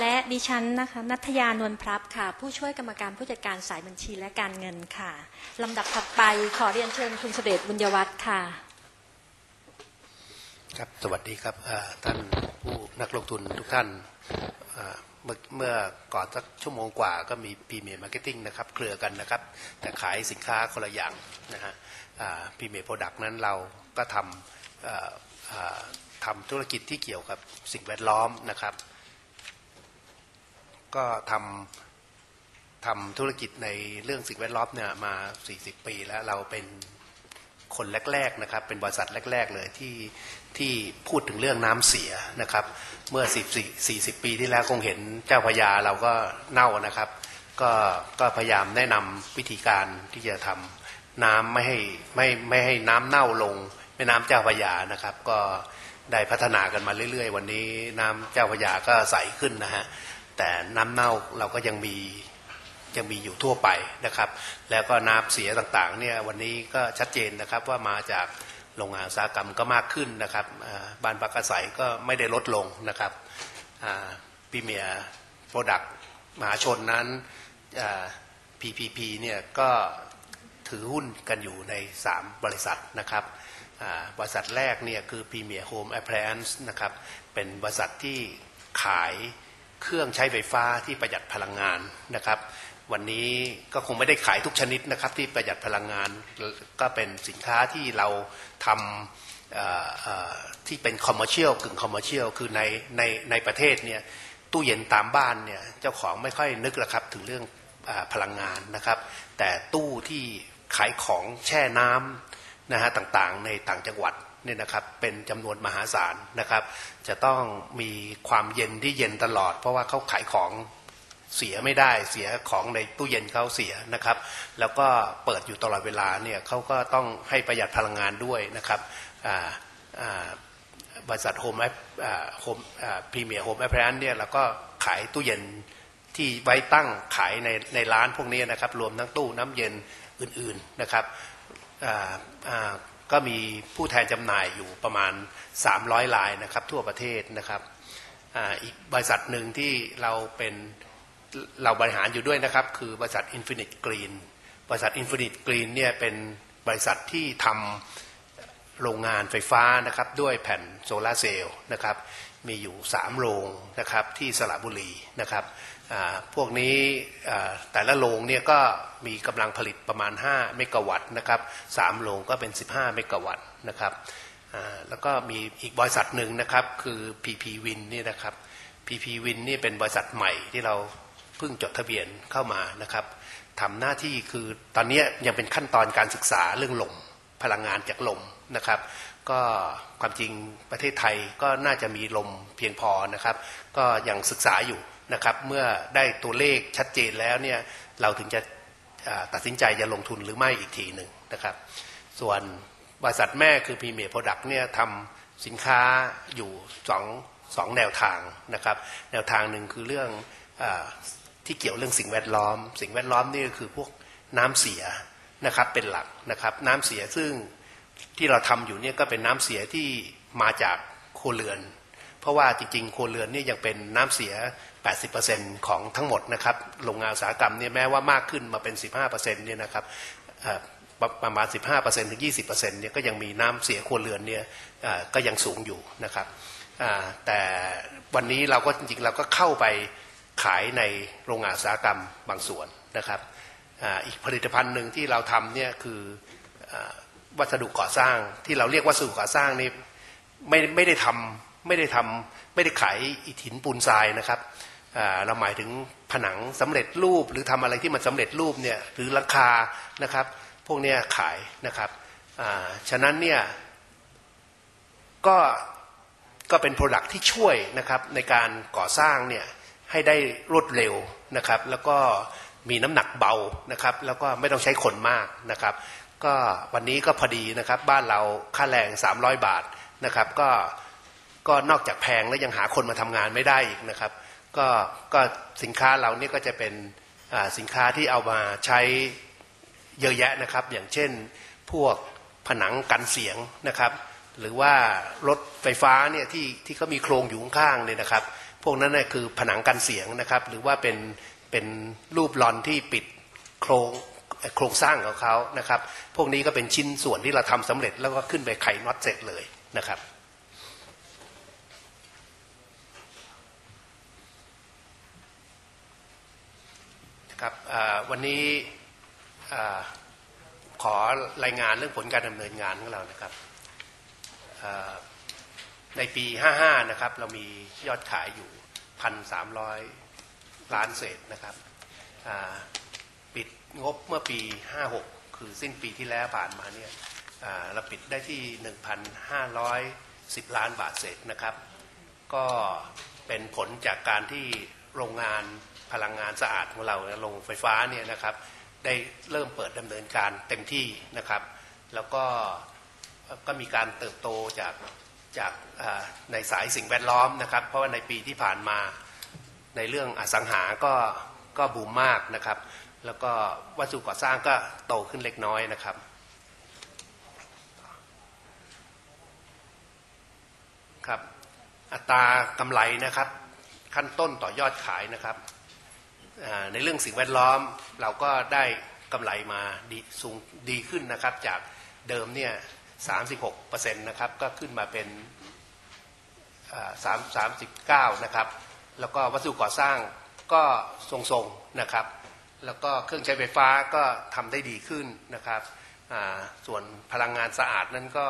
และดิฉันนะคะนัทยานวลพรับค่ะ ผู้ช่วยกรรมการผู้จัดการสายบัญชีและการเงินค่ะลำดับถัดไปขอเรียนเชิญคุณเสด็จบุญยวัฒน์ค่ะ ครับสวัสดีครับท่านผู้นักลงทุนทุกท่านเมื่อก่อนสักชั่วโมงกว่าก็มีพรีเมียร์มาร์เก็ตติ้งนะครับเครือกันนะครับ แต่ขายสินค้าคนละอย่างนะฮะพรีเมียร์โปรดักต์นั้นเราก็ทำทำธุรกิจที่เกี่ยวกับสิ่งแวดล้อมนะครับ ก็ทำทำธุรกิจในเรื่องสิ่งแวดล้อมเนี่ยมา 40 ปีแล้วเราเป็นคนแรกๆนะครับ เป็นบริษัทแรก ๆ เลยที่ที่พูดถึงเรื่องน้ำเสียนะครับ เมื่อ 10 40 ปีที่แล้วคงเห็นเจ้าพระยาเราก็เน่านะครับ ก็ก็พยายามแนะนำวิธีการที่จะทำน้ำไม่ให้ไม่ไม่ให้น้ำเน่าลงแม่น้ำเจ้าพระยานะครับ ก็ได้พัฒนากันมาเรื่อย ๆ วันนี้น้ำเจ้าพระยาก็ใสขึ้นนะฮะ แต่น้ำเน่าเราก็ยังมียังมีอยู่ทั่วไปนะครับ แล้วก็น้ำเสียต่างๆเนี่ยวันนี้ก็ชัดเจนนะครับว่ามาจากโรงงานอุตสาหกรรมก็มากขึ้นนะครับบ้านพักอาศัยก็ไม่ได้ลดลงนะครับพีเมียโปรดักต์มหาชนนั้น PPP เนี่ยก็ถือหุ้นกันอยู่ใน 3 บริษัทนะครับบริษัทแรกเนี่ยคือ Premier Home Appliance นะครับเป็นบริษัทที่ขาย เครื่องใช้ไฟฟ้าที่ประหยัดพลังงานนะครับ วันนี้ก็คงไม่ได้ขายทุกชนิดนะครับ ที่ประหยัดพลังงานก็เป็นสินค้าที่เราทำที่เป็นคอมเมอร์เชียลกึ่งคอมเมอร์เชียลคือในในในประเทศเนี่ยตู้เย็นตามบ้านเนี่ยเจ้าของไม่ค่อยนึกหรอกครับถึงเรื่องอพลังงานนะครับ แต่ตู้ที่ขายของแช่น้ำนะฮะต่างๆ ในต่างจังหวัด เนี่ยนะครับเป็นจำนวนมหาศาลนะครับ จะต้องมีความเย็นที่เย็นตลอด เพราะว่าเขาขายของเสียไม่ได้เสียของในตู้เย็นเขาเสียนะครับ แล้วก็เปิดอยู่ตลอดเวลาเนี่ยเขาก็ต้องให้ประหยัดพลังงานด้วยนะครับบริษัทโฮมแอปโฮมพรีเมียร์โฮมแอปแพลนเนี่ยเราก็ขายตู้เย็นที่ไว้ตั้งขายในในร้านพวกนี้นะครับ รวมทั้งตู้น้ำเย็นอื่นๆนะครับ ก็มีผู้แทนจำหน่ายอยู่ประมาณ 300รายนะครับทั่วประเทศนะครับออีกบริษัทหนึ่งที่เราเป็นเราบริหารอยู่ด้วยนะครับ คือบริษัท Infinite Green บริษัท Infinite Green เนี่ยเป็นบริษัทที่ทำโรงงานไฟฟ้านะครับด้วยแผ่นโซลาร์เซลล์นะครับมีอยู่ 3 โรงนะครับที่สระบุรีนะครับ พวกนี้แต่ละโรงเนี่ยก็มีกำลังผลิตประมาณ 5 เมกะวัตต์นะครับ3โรงก็เป็น 15 เมกะวัตต์นะครับแล้วก็มีอีกบริษัทหนึ่งนะครับคือ PP Win นี่นะครับ PP Win นี่เป็นบริษัทใหม่ที่เราเพิ่งจดทะเบียนเข้ามานะครับทำหน้าที่คือตอนนี้ยังเป็นขั้นตอนการศึกษาเรื่องลมพลังงานจากลมนะครับก็ความจริงประเทศไทยก็น่าจะมีลมเพียงพอนะครับ ก็ยังศึกษาอยู่ นะครับ เมื่อได้ตัวเลขชัดเจนแล้วเนี่ยเราถึงจะตัดสินใจจะลงทุนหรือไม่อีกทีหนึ่งนะครับ ส่วนบริษัทแม่คือ Premier Product เนี่ยทำสินค้าอยู่สองสองแนวทางนะครับ แนวทางหนึ่งคือเรื่องอที่เกี่ยวเรื่องสิ่งแวดล้อม สิ่งแวดล้อมนี่ก็คือพวกน้ำเสียนะครับเป็นหลักนะครับ น้ำเสียซึ่งที่เราทำอยู่เนี่ยก็เป็นน้ำเสียที่มาจากครัวเรือน ราะว่าจริงๆครัวเรือนนี่ยังเป็นน้ำเสีย 80%ของทั้งหมดนะครับโรงงานอุตสาหกรรมเนี่ยแม้ว่ามากขึ้นมาเป็น 15%เนี่ยนะครับประประมาณ 15%ถึง 20%เนี่ยก็ยังมีน้ำเสียครัวเรือนเนี่ยก็ยังสูงอยู่นะครับแต่วันนี้เราก็จริงๆเราก็เข้าไปขายในโรงงานอุตสาหกรรมบางส่วนนะครับอ,อีกผลิตภัณฑ์หนึ่งที่เราทำเนี่ยคืออวัสดุก่อสร้างที่เราเรียกวัสดุก่อสร้างนี่ไม่ไม่ได้ทำ ไม่ได้ทำไม่ได้ขายอิฐหินปูนทรายนะครับเราหมายถึงผนังสำเร็จรูปหรือทำอะไรที่มันสำเร็จรูปเนี่ยหรือหลังคานะครับ พวกนี้ขายนะครับฉะนั้นเนี่ยก็ก็เป็นโปรดักที่ช่วยนะครับในการก่อสร้างเนี่ยให้ได้รวดเร็วนะครับ แล้วก็มีน้ำหนักเบานะครับ แล้วก็ไม่ต้องใช้คนมากนะครับ ก็วันนี้ก็พอดีนะครับ บ้านเราค่าแรง 300 บาทนะครับ ก็ ก็นอกจากแพงแล้วยังหาคนมาทำงานไม่ได้อีกนะครับ ก็ก็สินค้าเรานี่ก็จะเป็นสินค้าที่เอามาใช้เยอะแยะนะครับ อย่างเช่นพวกผนังกันเสียงนะครับ หรือว่ารถไฟฟ้าเนี่ยที่ที่เขามีโครงอยู่ข้างเนี่ยนะครับ พวกนั้นน่ยคือผนังกันเสียงนะครับ หรือว่าเป็นเป็นรูปลอนที่ปิดโครงโครงสร้างของเขานะครับ พวกนี้ก็เป็นชิ้นส่วนที่เราทำสำเร็จแล้วก็ขึ้นไปไขน็อตเสร็จเลยนะครับ ครับวันนี้ขอรายงานเรื่องผลการดำเนินงานของเรานะครับในปี 55 นะครับ เรามียอดขายอยู่ 1,300 ล้านเศษนะครับปิดงบเมื่อปี 56 คือสิ้นปีที่แล้วผ่านมาเนี่ยเราปิดได้ที่ 1,510 ล้านบาทเศษนะครับ ก็เป็นผลจากการที่โรงงาน พลังงานสะอาดของเราโรงไฟฟ้าเนี่ยนะครับ ได้เริ่มเปิดดำเนินการเต็มที่นะครับ แล้วก็ก็มีการเติบโตจากจากในสายสิ่งแวดล้อมนะครับ เพราะว่าในปีที่ผ่านมาในเรื่องอสังหาก็ก็บูมมากนะครับ แล้วก็วัสดุก่อสร้างก็โตขึ้นเล็กน้อยนะครับครับอัตรากำไรนะครับ ขั้นต้นต่อยอดขายนะครับ ในเรื่องสิ่งแวดล้อมเราก็ได้กำไรมาดีสูงดีขึ้นนะครับ จากเดิมเนี่ย36เปอร์เซ็นต์นะครับก็ขึ้นมาเป็นสามสามสิบเก้านะครับ แล้วก็วัสดุก่อสร้างก็ทรงๆนะครับ แล้วก็เครื่องใช้ไฟฟ้าก็ทำได้ดีขึ้นนะครับส่วนพลังงานสะอาดนั้นก็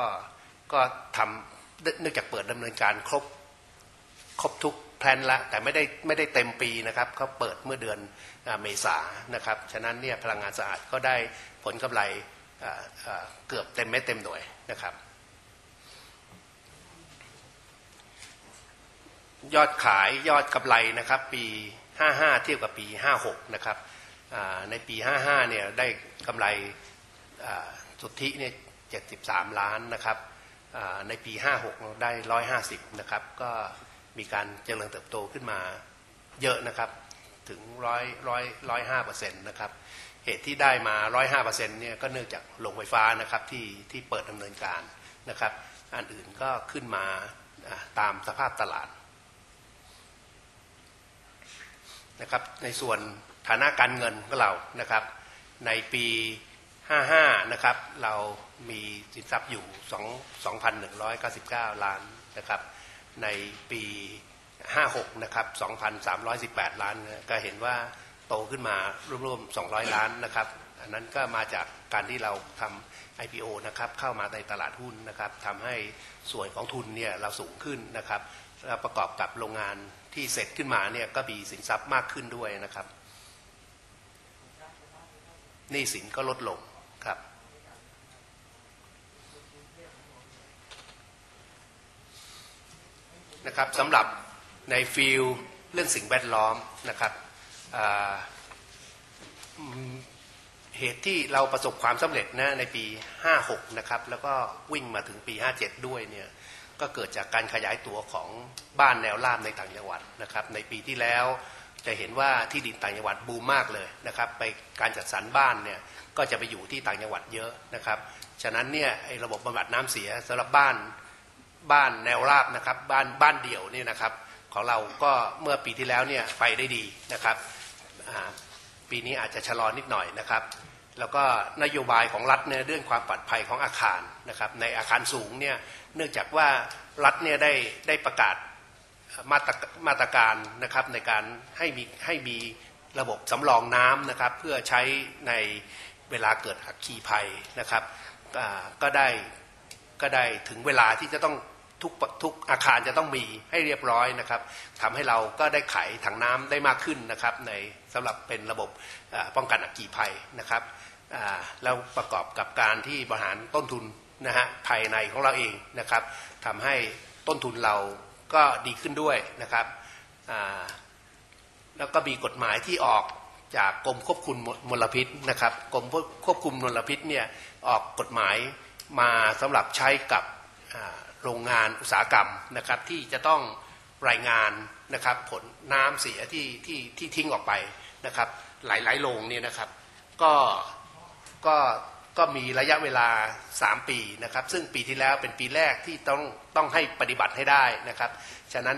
ก็ทำเนื่องจากเปิดดำเนินการครบครบทุก แพลนละแต่ไม่ได้ไม่ได้เต็มปีนะครับเขาเปิดเมื่อเดือนอเมษานะครับ ฉะนั้นเนี่ยพลังงานสะอาดก็ได้ผลกำไรเกือบเต็มเม็ดเต็มหน่วยนะครับ ยอดขายยอดกำไรนะครับปี 55 เทียบกับปี 56 นะครับในปี 55 เนี่ยได้กำไรสุทธิเนี่ย 73 ล้านนะครับในปี 56 ได้ 150 นะครับ ก็ มีการเจริญเติบโตขึ้นมาเยอะนะครับถึงร้อยร้อยร้อยห้าเปอร์เซ็นต์นะครับเหตุที่ได้มาร้อยห้าเปอร์เซ็นต์เนี่ยก็เนื่องจากโรงไฟฟ้านะครับที่ที่เปิดดำเนินการนะครับ อันอื่นก็ขึ้นมาอ่าตามสภาพตลาดนะครับในส่วนฐานะการเงินของเรานะครับ ในปี 55 นะครับ เรามีสินทรัพย์อยู่2 2,199 ล้านนะครับ ในปี 56 นะครับ 2,318 ล้าน ก็เห็นว่าโตขึ้นมารวมๆ 200 ล้านนะครับ อันนั้นก็มาจากการที่เราทำ IPO นะครับเข้ามาในตลาดหุ้นนะครับทำให้ส่วนของทุนเนี่ยเราสูงขึ้นนะครับแล้วประกอบกับโรงงานที่เสร็จขึ้นมาเนี่ยก็มีสินทรัพย์มากขึ้นด้วยนะครับหนี้สินก็ลดลงครับ นะครับสำหรับในฟิลเรื่องสิ่งแวดล้อมนะครับเหตุที่เราประสบความสำเร็จนะในปี 56 นะครับ แล้วก็วิ่งมาถึงปี 57 ด้วยเนี่ยก็เกิดจากการขยายตัวของบ้านแนวราบในต่างจังหวัดนะครับ ในปีที่แล้วจะเห็นว่าที่ดินต่างจังหวัดบูมมากเลยนะครับ ไปการจัดสรรบ้านเนี่ยก็จะไปอยู่ที่ต่างจังหวัดเยอะนะครับ ฉะนั้นเนี่ยไอ้ระบบบำบัดน้ำเสียสำหรับบ้าน บ้านแนวราบนะครับบ้านบ้านเดี่ยวเนี่ยนะครับ ของเราก็เมื่อปีที่แล้วเนี่ยไปได้ดีนะครับปีนี้อาจจะชะลอนิดหน่อยนะครับ แล้วก็นโยบายของรัฐเนี่ยเรื่องความปลอดภัยของอาคารนะครับในอาคารสูงเนี่ยเนื่องจากว่ารัฐเนี่ยได้ได้ประกาศมาตรมาตรการนะครับในการให้มีให้มีระบบสำรองน้ำนะครับเพื่อใช้ในเวลาเกิดอัคคีภัยนะครับก็ได้ก็ได้ถึงเวลาที่จะต้อง ทุกทุกอาคารจะต้องมีให้เรียบร้อยนะครับทำให้เราก็ได้ไขถังน้ำได้มากขึ้นนะครับ ในสำหรับเป็นระบบป้องกันอัคคีภัยนะครับแล้วประกอบกับการที่บริหารต้นทุนนะฮะภายในของเราเองนะครับทำให้ต้นทุนเราก็ดีขึ้นด้วยนะครับแล้วก็มีกฎหมายที่ออกจากกรมควบคุมมลพิษนะครับกรมควบคุมมลพิษเนี่ยออกกฎหมายมาสำหรับใช้กับ โรงงานอุตสาหกรรมนะครับที่จะต้องรายงานนะครับผลน้ำเสียที่ที่ที่ทิ้งออกไปนะครับหลายๆโรงเนี่ยนะครับก็ก็ก็มีระยะเวลา 3 ปีนะครับ ซึ่งปีที่แล้วเป็นปีแรกที่ต้องต้องให้ปฏิบัติให้ได้นะครับ ฉะนั้น